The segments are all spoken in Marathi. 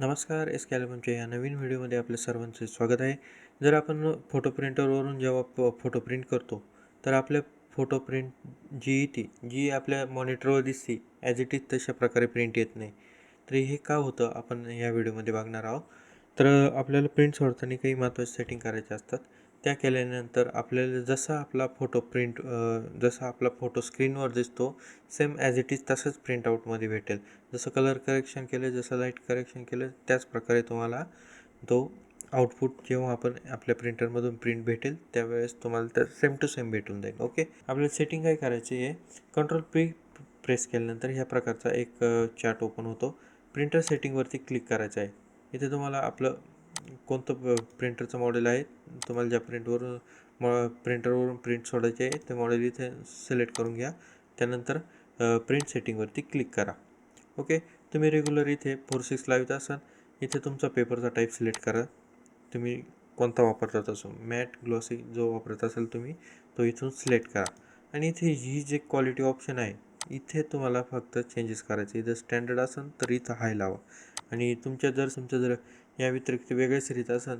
नमस्कार एस कॅल्बमच्या या नवीन व्हिडिओमध्ये आपल्या सर्वांचे स्वागत आहे. जर आपण फोटो प्रिंटरवरून जेव्हा प फोटो प्रिंट करतो तर आपल्या फोटो प्रिंट जी येते जी आपल्या मॉनिटरवर दिसते ॲज इट इज तशा प्रकारे प्रिंट येत नाही. तर हे का होतं आपण या व्हिडिओमध्ये बघणार आहोत. तर आपल्याला प्रिंट सोडताना काही महत्त्वाचे सेटिंग करायचे असतात. त्या केल्यानंतर आपल्याला जसा आपला फोटो प्रिंट जसा आपला फोटो स्क्रीनवर दिसतो सेम ॲज इट इज तसंच प्रिंटआउटमध्ये भेटेल. जसं कलर करेक्शन केलं जसं लाइट करेक्शन केलं त्याच प्रकारे तुम्हाला तो आउटपुट जेव्हा आपण आपल्या प्रिंटरमधून प्रिंट भेटेल त्यावेळेस तुम्हाला तर सेम टू सेम भेटून जाईल ओके आपल्याला सेटिंग काय करायची आहे? कंट्रोल पी प्रेस केल्यानंतर ह्या प्रकारचा एक चार्ट ओपन होतो. प्रिंटर सेटिंगवरती क्लिक करायचं आहे. इथे तुम्हाला आपलं कोणतं प्रिंटरचं मॉडेल आहे? तुम्हाला ज्या प्रिंटवरून मॉ प्रिंटरवरून प्रिंट सोडायचे आहे ते मॉडेल इथे सिलेक्ट करून घ्या. त्यानंतर प्रिंट सेटिंगवरती क्लिक करा. ओके तुम्ही रेग्युलर इथे फोर सिक्स लावित असाल इथे तुमचा पेपरचा टाईप सिलेक्ट करा. तुम्ही कोणता वापरतात असो मॅट ग्लॉसी जो वापरत असाल तुम्ही तो इथून सिलेक्ट करा. आणि इथे ही जे क्वालिटी ऑप्शन आहे इथे तुम्हाला फक्त चेंजेस करायचे. इथं स्टँडर्ड असेल तर इथं हाय लावा. आणि तुमच्या जर तुमच्या जर या व्यतिरिक्त वेगळे सिरीज असेल.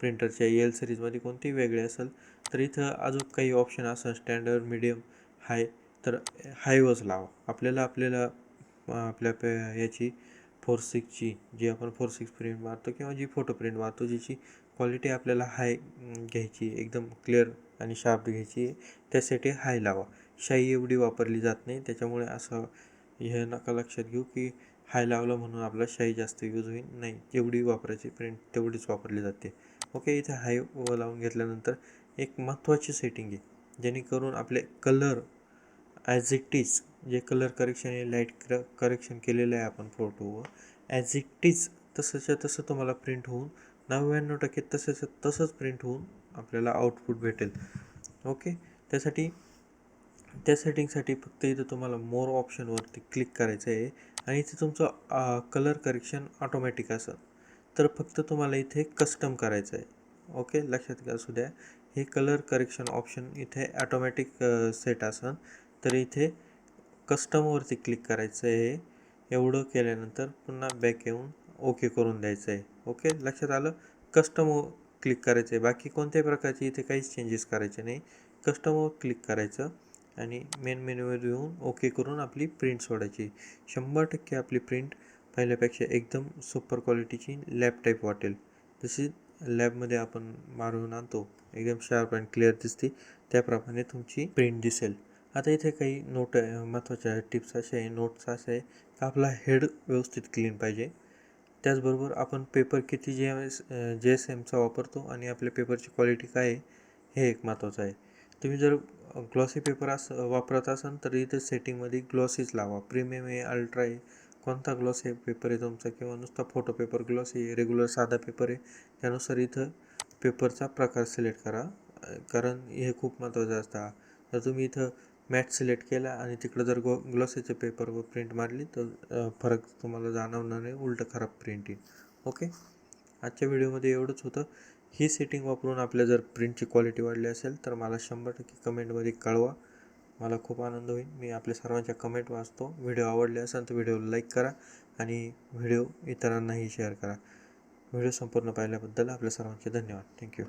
प्रिंटरच्या एल सिरीजमध्ये कोणतीही वेगळे असेल तर इथं अजून काही ऑप्शन असेल स्टँडर्ड मिडियम हाय तर हायवच लावा. आपल्याला आपल्याला आपल्या पे याची फोर सिक्सची जी आपण फोर सिक्स प्रिंट मारतो किंवा जी फोटो प्रिंट मारतो ज्याची क्वालिटी आपल्याला हाय घ्यायची एकदम क्लिअर आणि शार्प घ्यायची आहे त्यासाठी हाय लावा. शाई एवढी वापरली जात नाही त्याच्यामुळे असं हे नका लक्षात घेऊ की हाय लावलं म्हणून आपला शाई जास्त यूज होईल. नाही जेवढी वापरायची. प्रिंट तेवढीच वापरली जाते. ओके इथे हाय व लावून घेतल्यानंतर एक महत्त्वाची सेटिंग आहे. जेणेकरून आपले कलर ॲज इट इज जे कलर करेक्शन आहे लाइट क्र करेक्शन केलेलं आहे आपण फोटोवर ॲज इट इज तसंच्या तसं तुम्हाला प्रिंट होऊन नव्याण्णव टक्के तसंच तसंच प्रिंट होऊन आपल्याला आउटपुट भेटेल. ओके त्यासाठी त्या सेटिंगसाठी फक्त इथं तुम्हाला मोर ऑप्शनवरती क्लिक करायचं आहे आणि इथे तुमचं कलर करेक्शन ऑटोमॅटिक असेल तर फक्त तुम्हाला इथे कस्टम करायचं आहे. ओके लक्षात घ्या असू द्या. हे कलर करेक्शन ऑप्शन इथे ॲटोमॅटिक सेट असेल तर इथे कस्टमवरती क्लिक करायचं आहे. एवढं केल्यानंतर पुन्हा बॅक येऊन ओके करून द्यायचं आहे. ओके लक्षात आलं? कस्टम क्लिक करायचं आहे. बाकी कोणत्याही प्रकारचे इथे काहीच चेंजेस करायचे नाही. कस्टमवर क्लिक करायचं. आणि मेन मेन्यूवर येऊन ओके करून आपली प्रिंट सोडायची. शंभर टक्के आपली प्रिंट पहिल्यापेक्षा एकदम सुपर क्वालिटीची लॅब टाईप वाटेल. जशी लॅबमध्ये आपण मारून आणतो एकदम शार्प अँड क्लिअर दिसते त्याप्रमाणे तुमची प्रिंट दिसेल. आता इथे काही नोट महत्त्वाच्या टिप्स असे आहे. नोट्स असे आहे का आपला हेड व्यवस्थित क्लीन पाहिजे. त्याचबरोबर आपण पेपर किती जे एस जे एस एमचा वापरतो आणि आपल्या पेपरची क्वालिटी काय आहे हे एक महत्त्वाचं आहे. तुम्ही जर ग्लॉसी पेपर अस वापरत असाल तर इथे सेटिंगमध्ये ग्लॉसीच लावा. प्रीमियम आहे अल्ट्रा आहे कोणता ग्लॉस आहे पेपर आहे तुमचा? किंवा नुसता फोटो पेपर ग्लॉस आहे रेग्युलर साधा पेपर आहे त्यानुसार इथं पेपरचा प्रकार सिलेक्ट करा. कारण हे खूप महत्त्वाचं असतं. तर तुम्ही इथं मॅट सिलेक्ट केला आणि तिकडं जर गो ग्लॉसीचे पेपरवर प्रिंट मारली तर फरक तुम्हाला जाणवणार नाही उलटं खराब प्रिंट येईल. ओके आजच्या व्हिडिओमध्ये एवढंच होतं. ही सेटिंग वापरून आपल्या जर प्रिंटची क्वालिटी वाढली असेल तर मला शंभर टक्के कमेंटमध्ये कळवा. मला खूप आनंद होईल. मी आपल्या सर्वांच्या कमेंट वाचतो. व्हिडिओ आवडले असेल तर व्हिडिओला लाईक करा आणि व्हिडिओ इतरांनाही शेअर करा. व्हिडिओ संपूर्ण पाहिल्याबद्दल आपल्या सर्वांचे धन्यवाद. थँक्यू